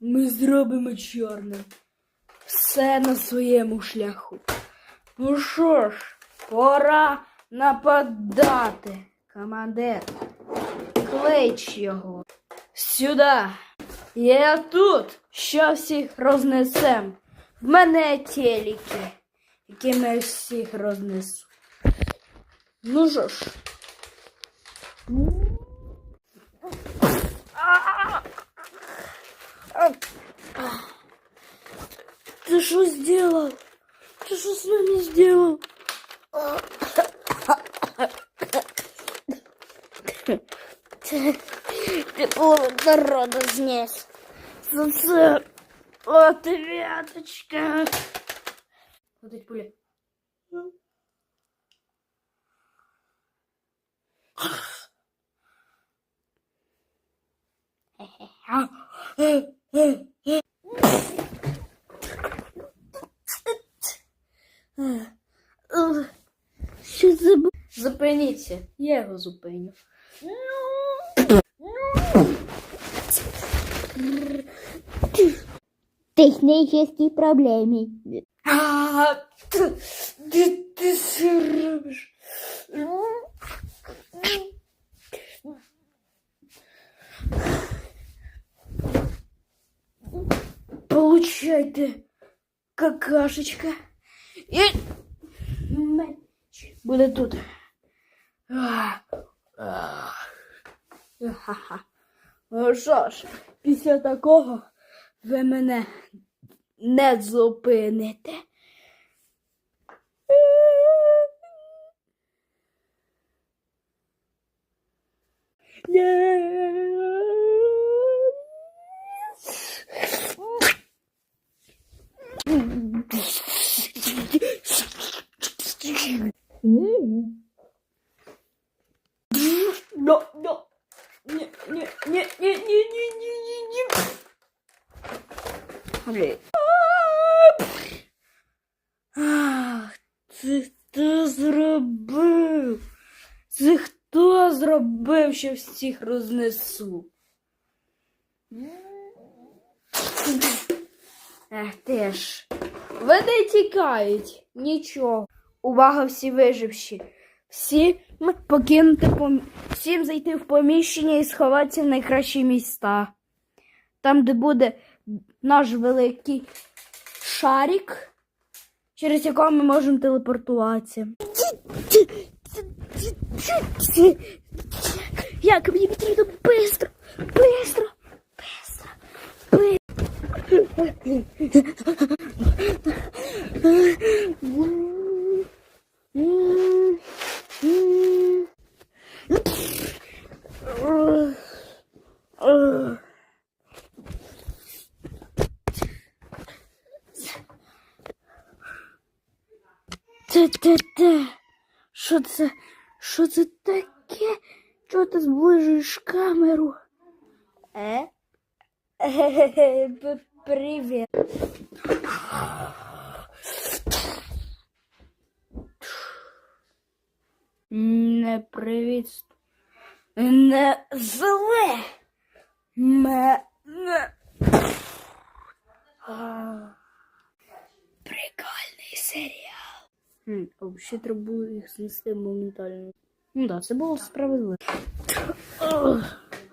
ми зробимо чорним. Все на своєму шляху. Ну що ж, пора нападати, командир. Клич його. Сюди. Я тут. Що всіх рознесем. В мене теліки, якими всіх рознесу. Ну що ж. Что сделал? Ты что с нами сделал? Ты половину народа снес. За це отвяточка. Вот эти пули. Що заб... Зупиніться. Я його зупиню. Технічні проблеми. А, ти, ти все робиш? Получай ты какашечка. І меч буде тут. Ну що ж, після такого ви мене не зупините. No, Блін. Ах, це хто зробив? Це хто зробив, що всіх рознесу? Ех, теж. Вони тікають. Нічого. Увага всі виживші. Всі покинути пом... всім зайти в поміщення і сховатися в найкращі міста. Там, де буде наш великий шарик, через якого ми можемо телепортуватися. Як мені потрібно бистро, бистро, бистро, бистро. Те-те-те. Що це? Що це таке? Чого ти зближуєш камеру? Е? Привіт. Не привіт. Не зле. Мене. А. Хм, а взагалі треба було їх знести моментально. Ну да, це було справедливо.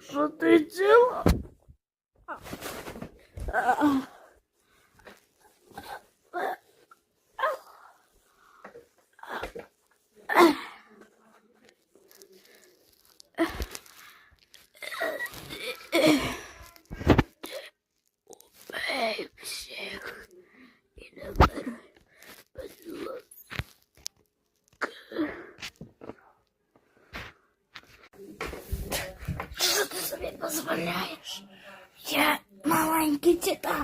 Що ти діла? ചേട്ടാ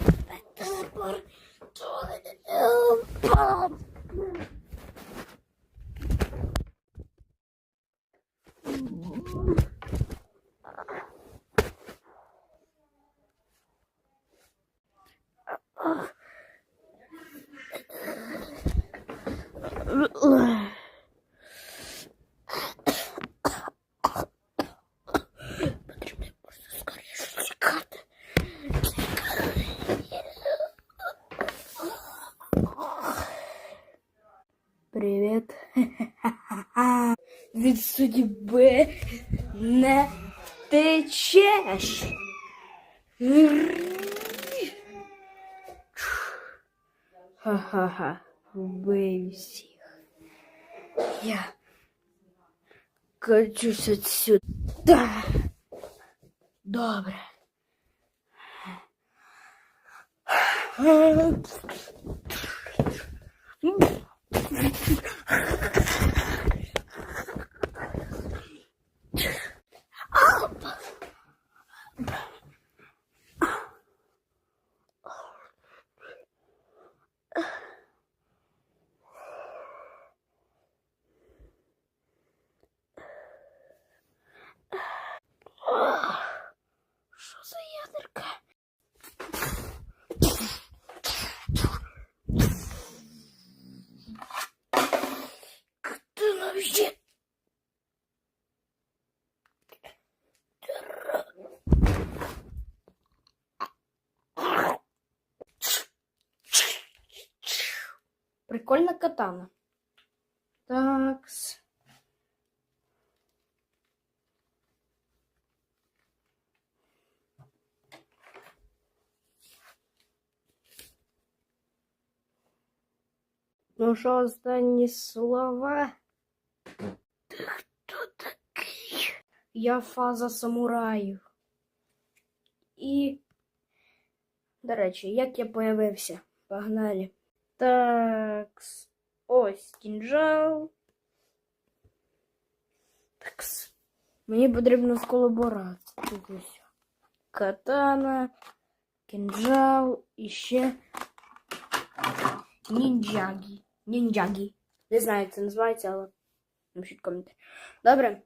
എത്ര від судьби не течеш. Ха-ха-ха, вбив всіх. Я качусь отсюда. Да. Добре. Що за ядерка? Кто вообще? Прикольна катана. Такс. Ну що, останні слова? Ти хто такий? Я фаза самураїв. І, до речі, як я появився? Погнали. Так, ось кінжал. Такс. Мені потрібно з колаборації. Катана, кінжал і ще ніндзягі. Ніндзягі. Не знаю, як це називається, але напишіть коментар. Добре?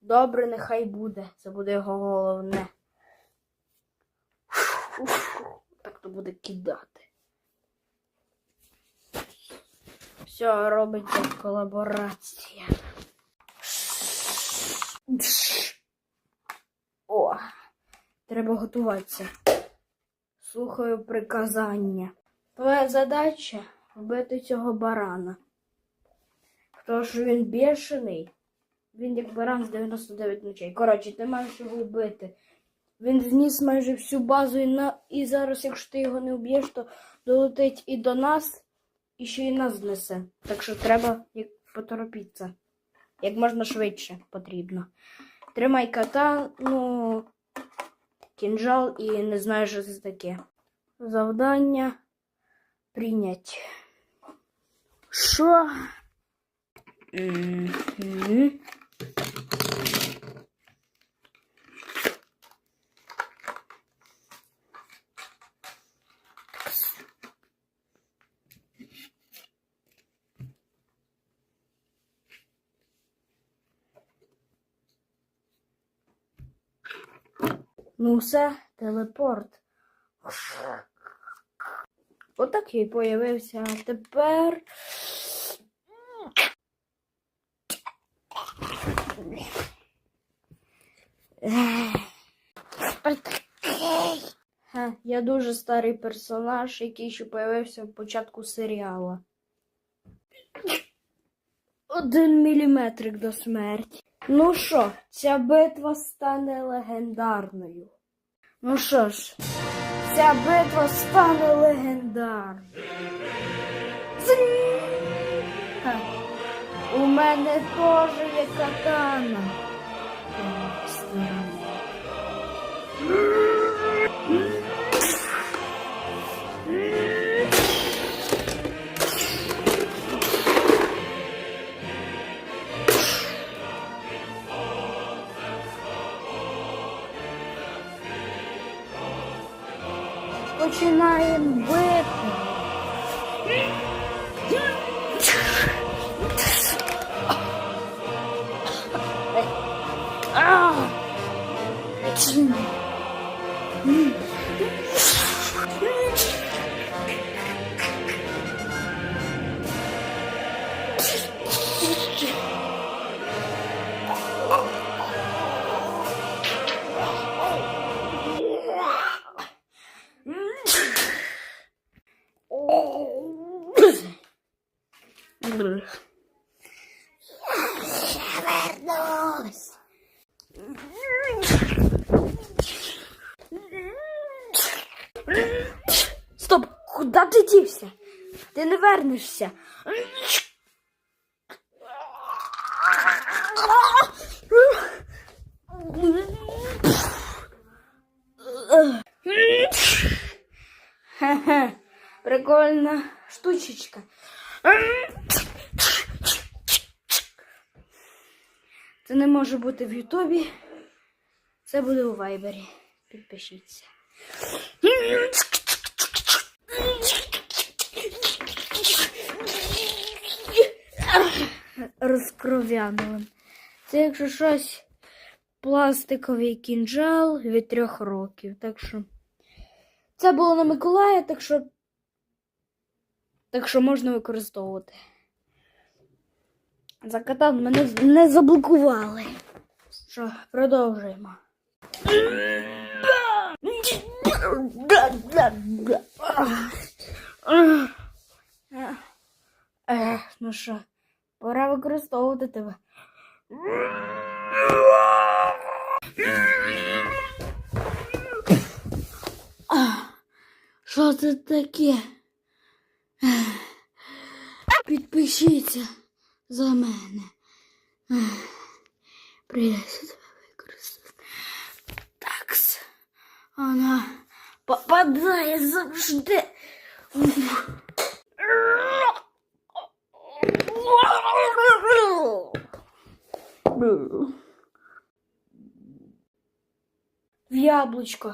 Добре, нехай буде. Це буде його головне. Так то буде кидати. Все, робиться колаборація. О, треба готуватися. Слухаю приказання. Твоя задача вбити цього барана. Тому що він бешений. Він як баран з 99 ночей. Коротше, ти маєш його вбити. Він зніс майже всю базу і, на... і зараз, якщо ти його не вб'єш, то долетить і до нас, і ще й нас знесе. Так що треба поторопитися. Як можна швидше потрібно. Тримай катану, кінжал і не знаю, що це таке. Завдання прийнять. Що? Мгм. Ну все, телепорт. Отак я й появився. А тепер. Я дуже старий персонаж, який ще появився в початку серіала. Один міліметрик до смерті. Ну що, ця битва стане легендарною. Ну що ж, ця битва стане легендарною. У мене теж є катана. Починаємо бити. А! Ось. Стоп, куди ти дівся? Ти не вернешся. Хе-хе, прикольна штучечка. Це не може бути в Ютубі. Це буде у Вайбері. Підпишіться. Розкров'янули. Це, якщо щось, пластиковий кінжал від трьох років. Так що. Це було на Миколая, так що. Так що можна використовувати. За катан мене не заблокували. Що, продовжуємо. Ну що, пора використовувати тебе. Що це таке? Підпишіться за мене. Ех, Придеться тебе використати. Такс. Вона попадає завжди. В яблучко.